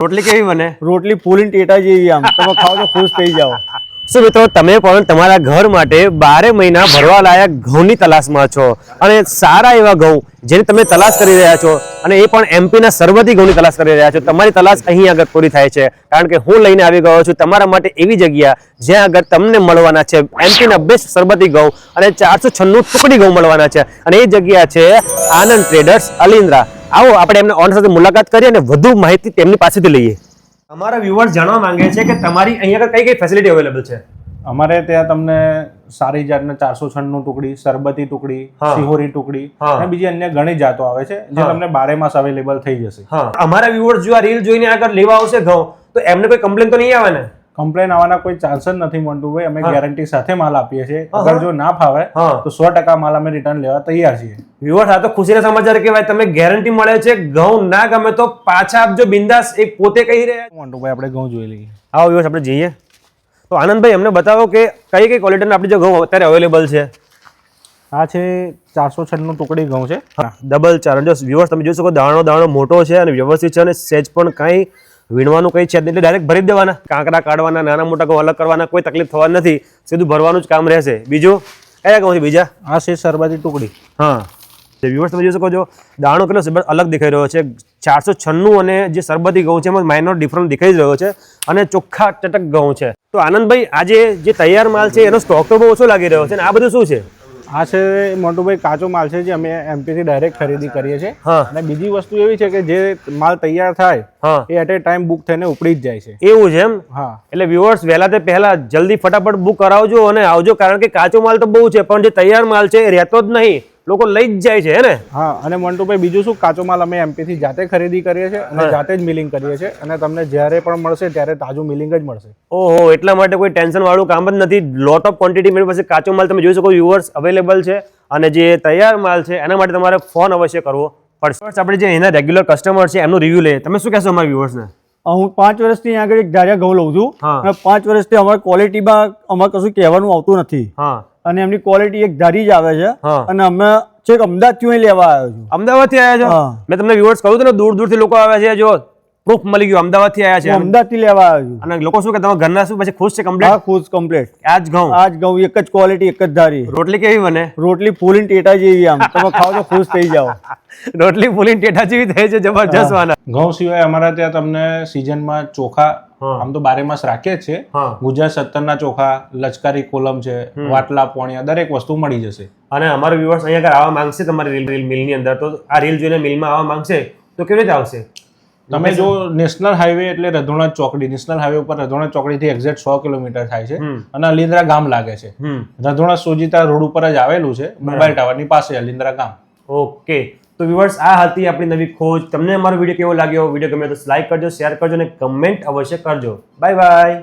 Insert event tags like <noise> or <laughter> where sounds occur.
રોટલી કેવી બને રોટલી ફૂલીને ટેટા જેવી આમ. તમે ખાવ તો ખુશ થઈ જાઓ. શું મિત્રો તમે પણ તમારા ઘર માટે બારે મહિના ભરવા લાયક ઘઉંની તલાશમાં છો અને સારા એવા ઘઉં જેની તમે તલાશ કરી રહ્યા છો અને એ પણ એમપીના સરબતી ઘઉંની તલાશ કરી રહ્યા છો. તમારી તલાશ અહીં આગળ પૂરી થાય છે. કારણ કે હું લઈને આવી ગયો છું તમારા માટે એવી જગ્યા જ્યાં આગળ તમને મળવાના છે. એમપીના બેસ્ટ સરબતી ઘઉં અને ચારસો છન્નું ટુકડી ઘઉં મળવાના છે. અને એ જગ્યા છે આનંદ ટ્રેડર્સ અલિન્દ્રા આવો આપણે એમને ઓનર સાથે મુલાકાત કરીએ અને વધુ માહિતી તેમની પાસેથી લઈએ. અમારા વ્યુઅર્સ જાણવા માંગે છે કે તમારી અહીંયા આગળ કઈ કઈ ફેસિલિટી અવેલેબલ છે? અમારે ત્યાં તમને સારી જાતના ચારસો છન્નું ટુકડી સરબતી ટુકડી. સિહોરી ટુકડી અને બીજી અન્ય ઘણી જાતો આવે છે જે તમને બારે માસ અવેલેબલ થઈ જશે. અમારા વ્યુઅર્સ જો આ રીલ જોઈને આગળ લેવા આવશે ઘઉં તો એમને કોઈ કમ્પ્લેન તો નહીં આવે ને? કમ્પ્લેન આવવાના કોઈ ચાન્સ જ નથી મોન્ટુભાઈ. અમે ગેરંટી સાથે માલ આપીએ છીએ. અગર જો ના ફાવે તો સો ટકા માલ અમે રિટર્ન લેવા તૈયાર છીએ. વ્યુઅર્સ આ તો ખુશીના સમાચાર કહેવાય. તમે ગેરંટી મળે છે. ઘઉં ના ગમે તો પાછા આપજો. બિંદાસ એ પોતે કહી રહ્યા. મોન્ટુભાઈ આપણે ઘઉં જોઈ લઈએ. આવો વ્યુઅર્સ આપણે જઈએ. તો આનંદભાઈ અમને બતાવો કે કઈ કઈ ક્વોલિટીના આપણી જે ઘઉં અત્યારે અવેલેબલ છે. આ છે ચારસો છન્નું ટુકડી ઘઉં છે. ડબલ ચાર જો વ્યુઅર્સ તમે જોઈ શકો દાણો દાણો મોટો છે અને વ્યવસ્થિત છે અને સેજ પણ કાંઈ વીણવાનું કંઈ છે જ નહીં. એટલે ડાયરેક્ટ ભરી દેવાના. કાંકરા કાઢવાના નાના મોટા ઘઉં અલગ કરવાના કોઈ તકલીફ થવાની નથી. સીધું ભરવાનું જ કામ રહેશે. બીજું? કયા છે બીજા? આ છે શરબાતી ટુકડી. હા. જે વ્યુઅર્સ તમે જોઈ શકો છો દાણો કેટલો અલગ દેખાઈ રહ્યો છે. ચારસો છન્નું અને જે સરબતી ઘઉં છે એમાં માઇનોર ડિફરન્સ દેખાઈ જ રહ્યો છે અને ચોખ્ખા ચટક ઘઉં છે. તો આનંદભાઈ આજે જે તૈયાર માલ છે એનો સ્ટોક તો બહુ ઓછો લાગી રહ્યો છે અને આ બધું શું છે? આ છે મોન્ટુભાઈ કાચો માલ છે જે અમે એમપીથી ડાયરેક્ટ ખરીદી કરીએ છીએ. અને બીજી વસ્તુ એવી છે કે જે માલ તૈયાર થાય એ એટ એ ટાઈમ બુક થઈને ઉપડી જ જાય છે. એવું છે એમ? હા. એટલે વ્યુઅર્સ વહેલા તે પહેલા જલ્દી ફટાફટ બુક કરાવજો અને આવજો કારણ કે કાચો માલ તો બહુ છે પણ જે તૈયાર માલ છે એ રહેતો જ નહીં. લોકો લઈ જ જાય છે હે ને? હા અને મંટુભાઈ બીજું શું? કાચો માલ અમે એમપી થી જાતે ખરીદી કરીએ છીએ અને જાતે જ મિલિંગ કરીએ છીએ અને તમને જ્યારે પણ મળશે ત્યારે તાજું મિલિંગ જ મળશે. ઓહો એટલા માટે કોઈ ટેન્શન વાળું કામ જ નથી. લોટ ઓફ ક્વોન્ટિટી મારી પાસે કાચો માલ તમે જોઈ શકો વ્યુઅર્સ અવેલેબલ છે અને જે તૈયાર માલ છે એના માટે તમારે ફોન અવશ્ય કરવો પડશે. આપણે જે એના રેગ્યુલર કસ્ટમર છે એમનું રિવ્યુ લઈએ. તમે શું કહેશો અમારા વ્યુઅર્સને હું પાંચ વર્ષથી અહીંયા આગળ એક ધાર્યા ઘઉં લઉં છું. અને પાંચ વર્ષથી અમારી ક્વોલિટીમાં અમારે કશું કહેવાનું આવતું નથી. હા. અને એમની ક્વોલિટી એક ધારી જ આવે છે. અને અમે છેક અમદાવાદથી લેવા આવ્યો છું. અમદાવાદથી આવ્યા છો. મેં તમને વ્યુઅર્સ કહ્યું હતું ને દૂરથી લોકો આવે છે જો પ્રૂફ મળી ગયું અમદાવાદથી આવ્યા છે અમદાવાદથી લેવા આવ્યો છું. અને લોકો શું કે તમારા ઘરના શું પછી ખુશ છે હા ખુશ કમ્પ્લીટ આજ ઘઉં. આજ ઘઉં એક જ ક્વોલિટી એક જ ધારી. રોટલી કેવી બને? રોટલી ફૂલીન ટેટા જેવી આમ. તમે ખાવ તો ખુશ થઈ જાઓ. <laughs> રોટલી ફૂલીન ટેટા જેવી થઈ છે જબરજસ્ત વાના. ઘઉં સિવાય અમારા ત્યાં તમને સિઝનમાં ચોખા આમ તો બારે માસ રાખે જ છે. ગુજરાત ગુજરાત સત્તરના ચોખા લચકારી કોલમ છે વાટલા પોણિયા દરેક વસ્તુ મળી જશે. અને અમારા વ્યુઅર્સ અહીંયા આગળ આવવા માંગશે તમારી રીલ રીલ મિલની અંદર. તો આ રીલ જોઈને મિલમાં આવવા માંગશે તો કેવી રીતે આવશે? તમે જો નેશનલ હાઈવે એટલે રધોણા ચોકડી નેશનલ હાઈવે ઉપર રધોણા ચોકડીથી એક્ઝેક્ટ સો કિલોમીટર થાય છે. અને અલિન્દ્રા ગામ લાગે છે. રધોણા સોજીતા રોડ ઉપર જ આવેલું છે મોબાઈલ ટાવરની પાસે અલિન્દ્રા ગામ. ઓકે. તો વ્યુઅર્સ આ હતી આપણી નવી ખોજ. તમને અમારો વીડિયો કેવો લાગ્યો? વીડિયો ગમે તો લાઈક કરજો શેર કરજો અને કમેન્ટ અવશ્ય કરજો. Bye bye